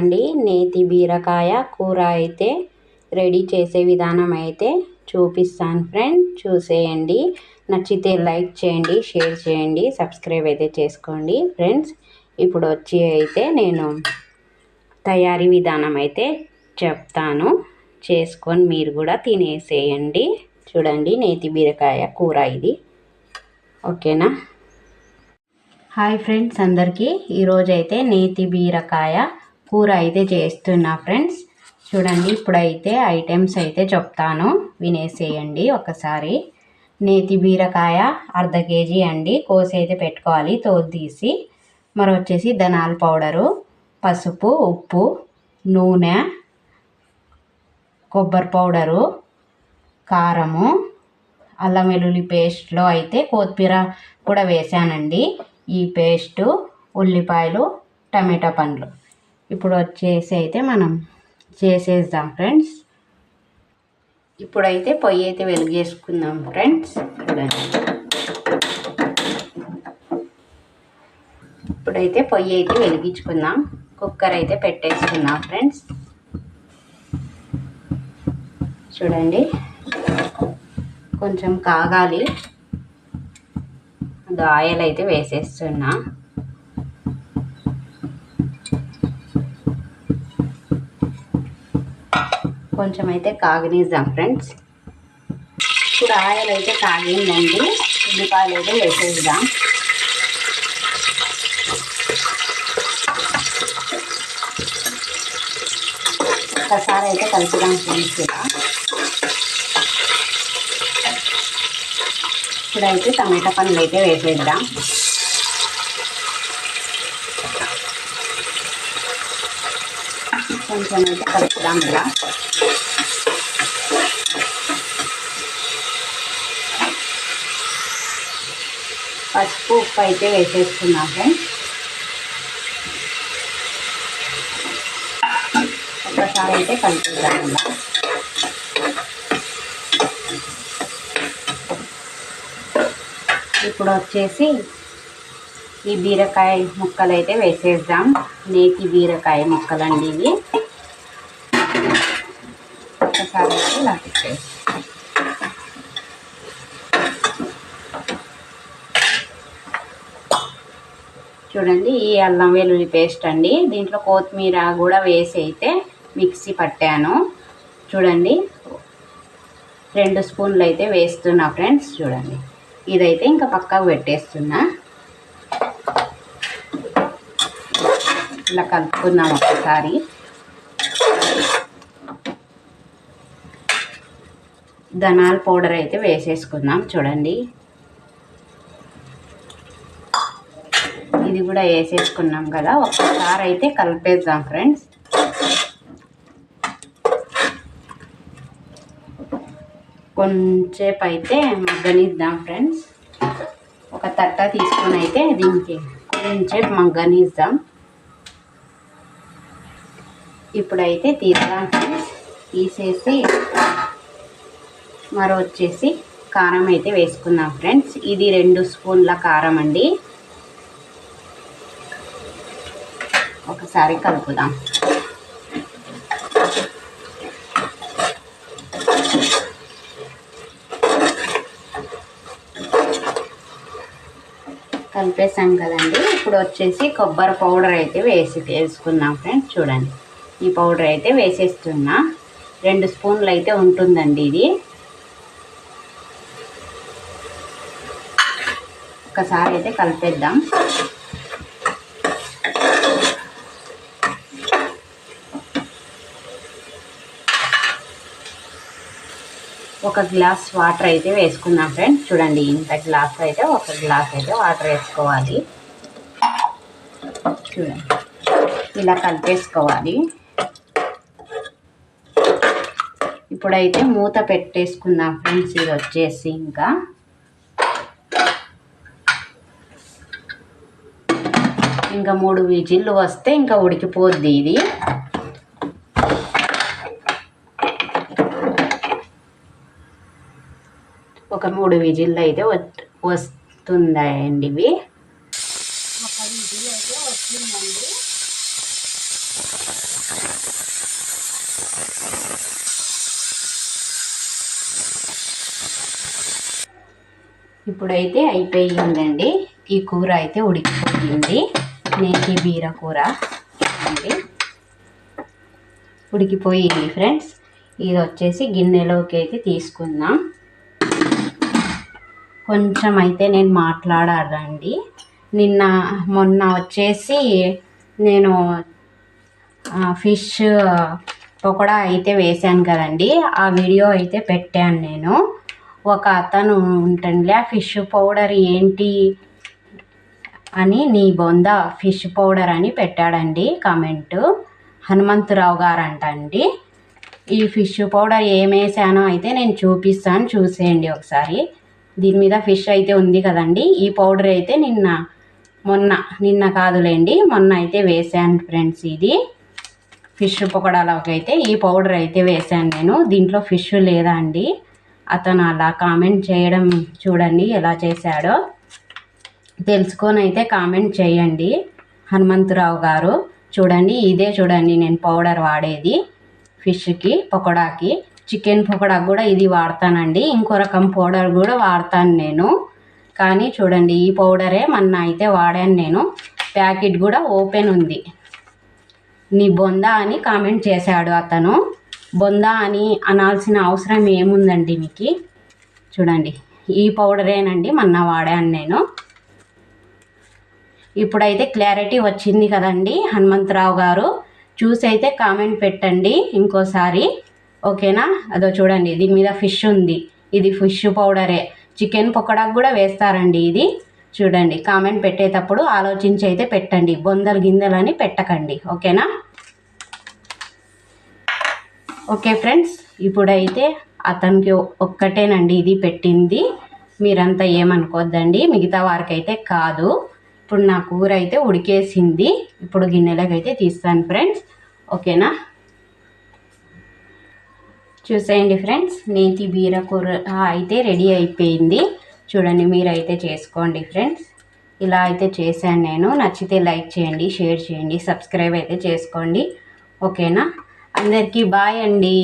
అండి. నేతి బీరకాయ కూర అయితే రెడీ చేసే విధానం అయితే చూపిస్తాను ఫ్రెండ్. చూసేయండి. నచ్చితే లైక్ చేయండి షేర్ చేయండి సబ్స్క్రైబ్ అయితే చేసుకోండి ఫ్రెండ్స్. ఇప్పుడు వచ్చి అయితే నేను తయారీ విధానం అయితే చెప్తాను. చేసుకొని మీరు కూడా తినేసేయండి. చూడండి నేతి బీరకాయ కూర ఇది. ఓకేనా? హాయ్ ఫ్రెండ్స్ అందరికీ. ఈరోజైతే నేతి బీరకాయ కూర అయితే చేస్తున్నా ఫ్రెండ్స్. చూడండి ఇప్పుడైతే ఐటమ్స్ అయితే చెప్తాను. వినేసేయండి ఒకసారి. నేతి బీరకాయ అర్ధ కేజీ అండి. కోసి అయితే పెట్టుకోవాలి తోలు తీసి. మరి వచ్చేసి ధనాల పౌడరు పసుపు ఉప్పు నూనె కొబ్బరి పౌడరు కారము అల్లం వెల్లుల్లి పేస్ట్లో అయితే కొత్తిమీర కూడా వేసానండి. ఈ పేస్టు ఉల్లిపాయలు టమాటా పండ్లు. ఇప్పుడు వచ్చేసి అయితే మనం చేసేద్దాం ఫ్రెండ్స్. ఇప్పుడైతే పొయ్యి అయితే వెలిగేసుకుందాం ఫ్రెండ్స్. చూడండి ఇప్పుడైతే పొయ్యి అయితే వెలిగించుకుందాం. కుక్కర్ అయితే పెట్టేసుకుందాం ఫ్రెండ్స్. చూడండి. కొంచెం కాగాలి. ఆయిల్ అయితే వేసేస్తున్నా. కొంచెం అయితే కాగనిద్దాం ఫ్రెండ్స్. ఇప్పుడు ఆయిల్ అయితే కాగిందండి. ఉల్లిపాయలు అయితే వేసేద్దాం. ఒకసారి అయితే కలుపుదాం ఫ్రెండ్స్ ఇలా. ఇప్పుడైతే టమాటా పండ్లు అయితే వేసేద్దాం. కొంచెం అయితే కలుపుదాం ఇలా పసుపు ఉప్పు అయితే వేసేసుకున్నాం ఫ్రెండ్స్. ఒకసారి అయితే కలుపుదాం ఇలా ఇప్పుడు వచ్చేసి ఈ బీరకాయ ముక్కలు అయితే వేసేద్దాం. నేతి బీరకాయ ముక్కలండి ఇవి. ఒకసారి అయితే ఇలా పెట్టేసి చూడండి ఈ అల్లం వెల్లుల్లి పేస్ట్ అండి. దీంట్లో కొత్తిమీర కూడా వేసి అయితే మిక్సీ పట్టాను. చూడండి రెండు స్పూన్లు అయితే వేస్తున్నా ఫ్రెండ్స్ చూడండి. ఇదైతే ఇంకా పక్కకు పెట్టేస్తున్నా. ఇలా కలుపుకుందాం ఒకసారి. ధనాల పౌడర్ అయితే వేసేసుకుందాం చూడండి. ఇది కూడా వేసేసుకున్నాం కదా ఒకసారి అయితే కలిపేద్దాం ఫ్రెండ్స్. కొంచెంసేపు అయితే మగ్గనిద్దాం ఫ్రెండ్స్. ఒక తట్ట తీసుకొని అయితే దీనికి కొంచెంసేపు మగ్గనిద్దాం. ఇప్పుడైతే తీద్దాం ఫ్రెండ్స్. తీసేసి మరో వచ్చేసి కారం అయితే వేసుకుందాం ఫ్రెండ్స్. ఇది రెండు స్పూన్ల కారం అండి. ఒకసారి కలుపుదాం. కలిపేసాం కదండి. ఇప్పుడు వచ్చేసి కొబ్బరి పౌడర్ అయితే వేసి వేసుకుందాం ఫ్రెండ్స్. చూడండి. ఈ పౌడర్ అయితే వేసేస్తున్నా. రెండు స్పూన్లు అయితే ఉంటుందండి ఇది. ఒకసారి అయితే కలిపేద్దాం. ఒక గ్లాస్ వాటర్ అయితే వేసుకుందాం ఫ్రెండ్స్. చూడండి ఇంత గ్లాస్ అయితే ఒక గ్లాస్ అయితే వాటర్ వేసుకోవాలి. చూడండి ఇలా కలిపేసుకోవాలి. ఇప్పుడైతే మూత పెట్టేసుకుందాం ఫ్రెండ్స్ ఇది వచ్చేసి ఇంకా. ఇంకా మూడు విజిల్లు వస్తే ఇంకా ఉడికిపోద్ది ఇది. ఒక మూడు విజిల్లు అయితే వస్తుందండి ఇవి. ఇప్పుడైతే అయిపోయిందండి. ఈ కూర అయితే ఉడికిపోయింది. నేతి బీర కూర. అండి. ఉడికిపోయింది ఫ్రెండ్స్. ఇది వచ్చేసి గిన్నెలోకి అయితే తీసుకుందాం. కొంచెం అయితే నేను మాట్లాడాలండి. నిన్న మొన్న వచ్చేసి నేను ఫిష్ పకోడా అయితే వేశాను కదండి. ఆ వీడియో అయితే పెట్టాను నేను. ఒక అతను ఉంటుండే ఫిష్ పౌడర్ ఏంటి? అని నీ బొంద ఫిష్ పౌడర్ అని పెట్టాడండి కామెంట్. హనుమంతరావు గారు అంటండి ఈ ఫిష్ పౌడర్ ఏం వేసానో అయితే నేను చూపిస్తాను చూసేయండి ఒకసారి. దీని మీద ఫిష్ అయితే ఉంది కదండి. ఈ పౌడర్ అయితే నిన్న మొన్న నిన్న కాదులేండి మొన్న అయితే వేసాను ఫ్రెండ్స్ ఇది. ఫిష్ పొగడాలోకి అయితే ఈ పౌడర్ అయితే వేసాను నేను. దీంట్లో ఫిష్ లేదా అండి? అతను అలా కామెంట్ చేయడం చూడండి ఎలా చేశాడో. తెలుసుకొని అయితే కామెంట్ చేయండి. హనుమంతరావు గారు చూడండి ఇదే చూడండి నేను పౌడర్ వాడేది ఫిష్కి పకోడాకి. చికెన్ పకోడాకి కూడా ఇది వాడతానండి. ఇంకో రకం పౌడర్ కూడా వాడతాను నేను. కానీ చూడండి ఈ పౌడరే మొన్న అయితే వాడాను నేను. ప్యాకెట్ కూడా ఓపెన్ ఉంది. నీ బొందా అని కామెంట్ చేశాడు అతను. బొందా అని అనాల్సిన అవసరం ఏముందండి మీకు చూడండి ఈ పౌడరేనండి మొన్న వాడాను నేను. ఇప్పుడైతే క్లారిటీ వచ్చింది కదండి హనుమంతరావు గారు. చూసి అయితే కామెంట్ పెట్టండి ఇంకోసారి. ఓకేనా? అదో చూడండి దీని మీద ఫిష్ ఉంది. ఇది ఫిష్ పౌడరే చికెన్ పకోడాకు కూడా వేస్తారండి ఇది. చూడండి కామెంట్ పెట్టేటప్పుడు ఆలోచించి అయితే పెట్టండి. బొందలు గిందెలని పెట్టకండి. ఓకేనా? ఓకే ఫ్రెండ్స్ ఇప్పుడైతే అతనికి ఒక్కటేనండి ఇది పెట్టింది. మీరంతా ఏమనుకోద్దండి మిగతా వారికైతే కాదు. ఇప్పుడు నా కూర అయితే ఉడికేసింది. ఇప్పుడు గిన్నెలకు అయితే తీస్తాను ఫ్రెండ్స్. ఓకేనా? చూసేయండి ఫ్రెండ్స్. నేతి బీర కూర అయితే రెడీ అయిపోయింది. చూడండి మీరైతే చేసుకోండి ఫ్రెండ్స్. ఇలా అయితే చేశాను నేను. నచ్చితే లైక్ చేయండి షేర్ చేయండి సబ్స్క్రైబ్ అయితే చేసుకోండి. ఓకేనా? అందరికీ బాయ్ అండి.